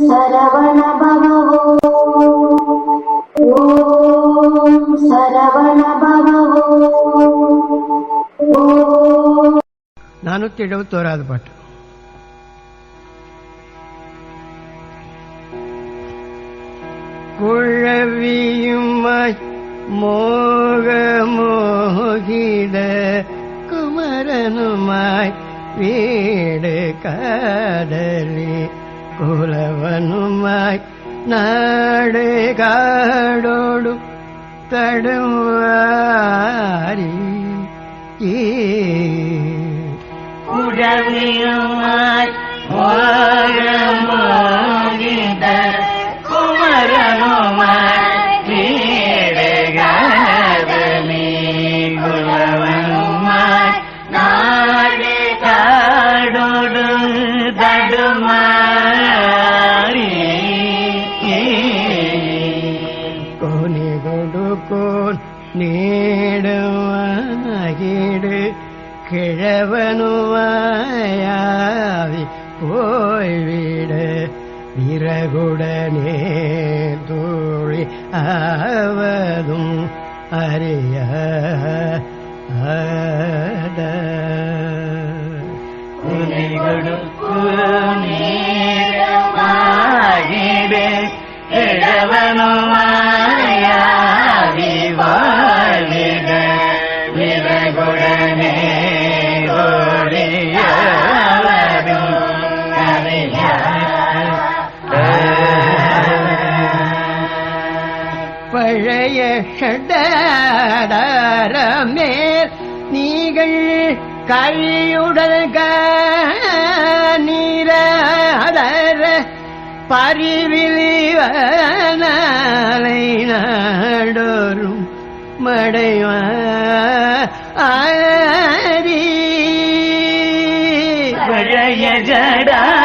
சரவண பவோ ஓம் சரவண பவோ ஓம் நானூற்றி எழுபத்தோராவது பாட்டு குழவியுமாய் மோகமோகிட குமரனுமாய் வீடு காதலி புலவனுமாய் நாடு காடோடு தடுமாறி குழவியுமாய் மோகமோகித ദേവനുമായി പോയി വീട് വിറകുടനേ തൂളി ആവതും അറിയ കൊടുക്കും பழைய நீங்கள் கழியுடல் நீராதர பரிவிலிவனாலை நாடோறும் மடைவா ஆரி. பழைய ஜடார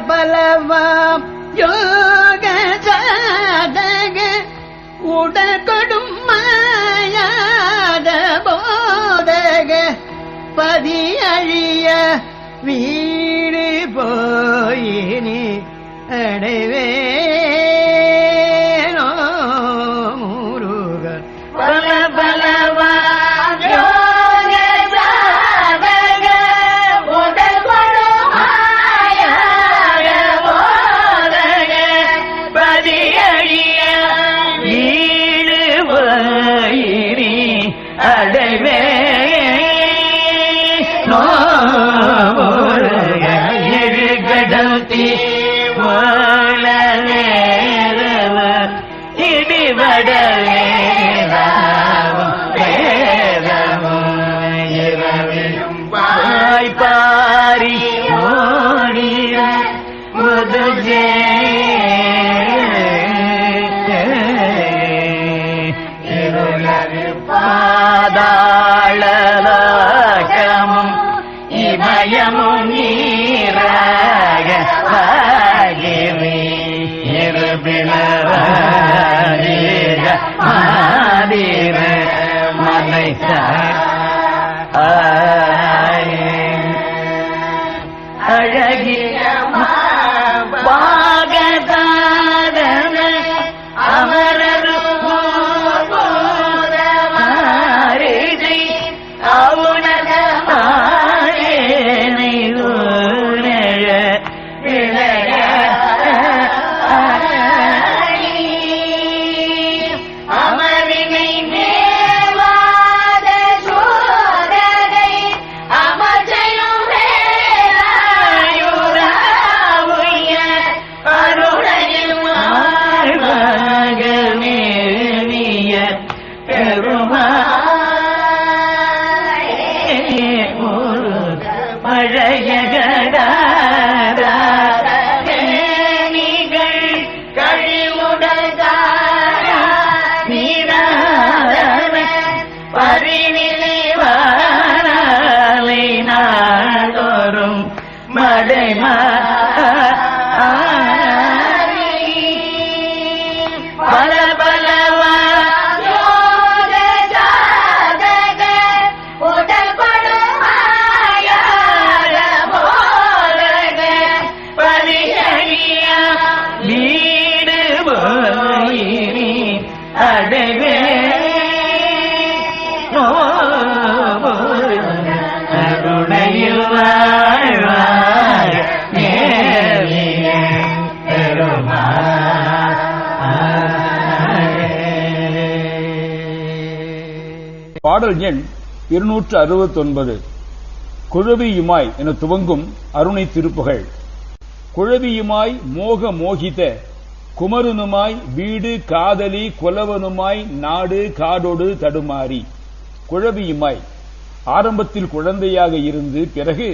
பலவாம் யோக சாதக உடற்கொடும் அடைவே நோமுருக எழுகடல் தீ போல நேரவ பாடல் எண் இருநூற்று அறுபத்தொன்பது குழவியுமாய் என துவங்கும் அருணை திருப்புகள். குழவியுமாய் மோக மோகித குமரனுமாய் வீடு காதலி குலவனுமாய் நாடு காடோடு தடுமாறி. குழவியுமாய் ஆரம்பத்தில் குழந்தையாக இருந்து பிறகு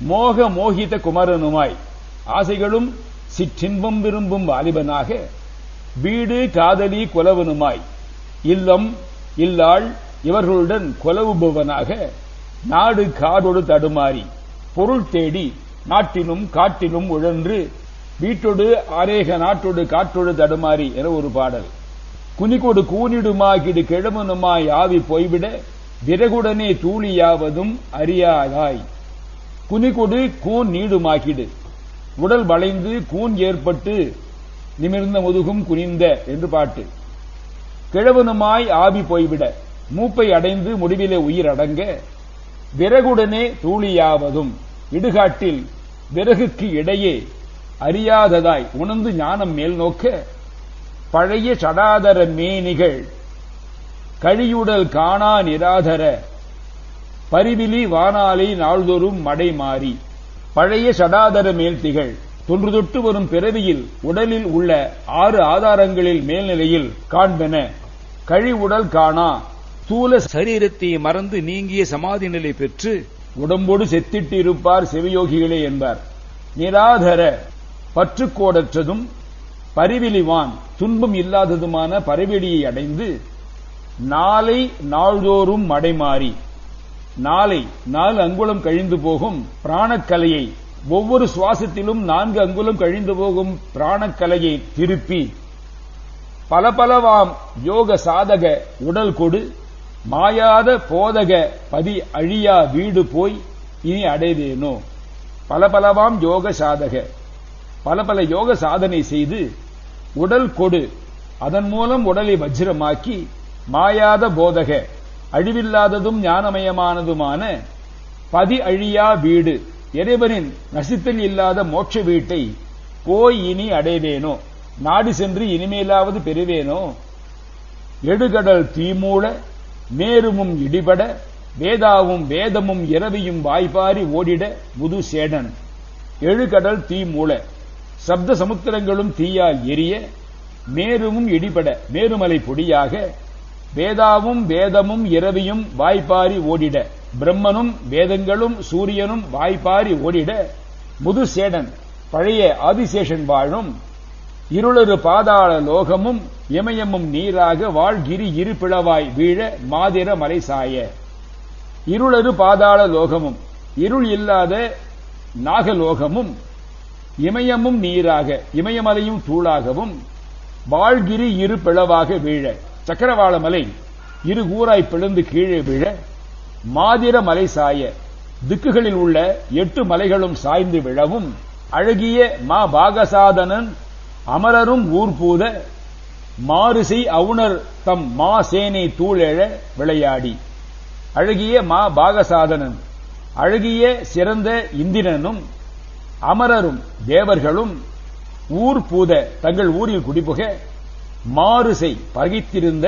மோக மோகித குமரனுமாய். ஆசைகளும் சிற்றின்பம் விரும்பும் வாலிபனாக வீடு காதலி குலவனுமாய். இல்லம் இல்லாள் இவர்களுடன் கொலவுபவனாக நாடு காடோடு தடுமாறி பொருள் தேடி நாட்டிலும் காட்டிலும் உழன்று வீட்டோடு ஆரேக நாட்டொடு காற்றொடு தடுமாறி என ஒரு பாடல். குனிகொடு கூனிடுமாகிடு கிழமனுமாய் ஆவி போய்விட விறகுடனே தூளியாவதும் அறியாதாய். குனிகொடு கூன் நீடுமாகிடு உடல் வளைந்து கூன் ஏற்பட்டு நிமிர்ந்த முதுகும் குனிந்த என்று பாட்டு. கிழவனுமாய் ஆவி போய்விட மூப்பை அடைந்து முடிவிலே உயிர் அடங்க விறகுடனே தூளியாவதும் இடுகாட்டில் விறகுக்கு இடையே அறியாததாய் உணர்ந்து ஞானம் மேல் நோக்க பழைய சடாதர மேனிகள் கழியுடல் காணா நிராதர பரிவிலி வானாலை நாள்தோறும் மடை மாறி பழைய சடாதர மேல் திகழ். தொன்று தொட்டு வரும் பிறவியில் உடலில் உள்ள ஆறு ஆதாரங்களில் மேல்நிலையில் காண்பென கழி உடல் காணா ஸ்தூல சரீரத்தை மறந்து நீங்கிய சமாதி நிலை பெற்று உடம்போடு செத்திட்டு இருப்பார் சிவயோகிகளே என்பார். நிராதர பற்றுக்கோடற்றதும் பரிவிலிவான் துன்பம் இல்லாததுமான பரவெளியை அடைந்து நாளை நாள்தோறும் மடைமாறி நாளை நாலு அங்குலம் கழிந்து போகும் பிராணக்கலையை ஒவ்வொரு சுவாசத்திலும் நான்கு அங்குலம் கழிந்து போகும் பிராணக்கலையை திருப்பி பல பலவாம் யோக சாதக உடல் கொடு மாயாத போதக பதி அழியா வீடு போய் இனி அடைவேனோ பல பலவாம் யோக சாதக. பல பல யோக சாதனை செய்து உடல் கொடு. அதன் மூலம் உடலை வஜ்ரமாக்கி மாயாத போதக அழிவில்லாததும் ஞானமயமானதுமான பதி அழியா வீடு இறைவனின் நசித்தல் இல்லாத மோட்ச வீட்டை போய் இனி அடைவேனோ நாடு சென்று இனிமேலாவது பெறுவேனோ? எடுகடல் தீமூழ மேருமும் இடிபட வேதாவும் வேதமும் இரவியும் வாய்பாரி ஓடிட முது சேடன் எழுகடல் தீ மூல. சப்த சமுத்திரங்களும் தீயால் எரிய மேருமும் இடிபட மேருமலை பொடியாக வேதாவும் வேதமும் இரவியும் வாய்ப்பாரி ஓடிட பிரம்மனும் வேதங்களும் சூரியனும் வாய்ப்பாரி ஓடிட முது சேடன் பழைய ஆதிசேஷன் வாழும். இருளரு பாதாள லோகமும் இமயமும் நீராக வாழ்கிரி இரு பிளவாய் வீழ மாதிர மலை சாய. இருளரு பாதாள லோகமும் இருள் இல்லாத நாகலோகமும் இமயமும் நீராக இமயமலையும் தூளாகவும் வாழ்கிரி இரு பிளவாக வீழ. சக்கரவாள மலை இரு கூறாய் பிளந்து கீழே விழ மாதிர மலை சாய. திக்குகளில் உள்ள எட்டு மலைகளும் சாய்ந்து விழவும் அழகிய மா பாகசாதனன் அமரரும் ஊர்பூத மாறுசை அவுணர் தம் மா சேனை தூளெழ விளையாடி. அழகிய மா பாகசாதனன் அழகிய சிறந்த இந்திரனும் அமரரும் தேவர்களும் ஊர் பூத தங்கள் ஊரில் குடிபுக மாறுசை பகித்திருந்த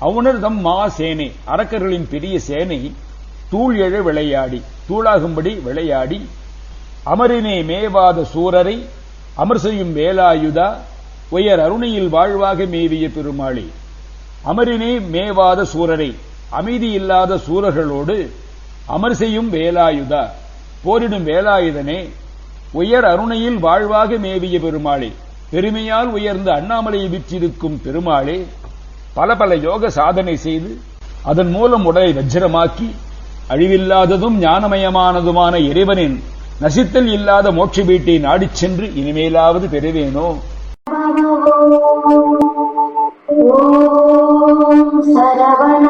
அவுணர் தம் மா சேனை அரக்கர்களின் பெரிய சேனை தூள் எழ விளையாடி தூளாகும்படி விளையாடி அமரினே மேவாத சூரரை அமர் செய்யும் வேலாயுதா உயர் அருணையில் வாழ்வாக மேவிய பெருமாளி. அமரினே மேவாத சூரரை அமைதி இல்லாத சூரர்களோடு அமர் செய்யும் வேலாயுதா போரிடும் வேலாயுதனே உயர் அருணையில் வாழ்வாக மேவிய பெருமாளே. பெருமையால் உயர்ந்த அண்ணாமலையை விற்றிருக்கும் பெருமாளே பல பல யோக சாதனை செய்து அதன் மூலம் உடலை வஜ்ரமாக்கி அழிவில்லாததும் ஞானமயமானதுமான இறைவனின் நசித்தல் இல்லாத மோட்ச வீட்டை நாடிச் சென்று இனிமேலாவது பெறுவேனோ? ஓம் சரவண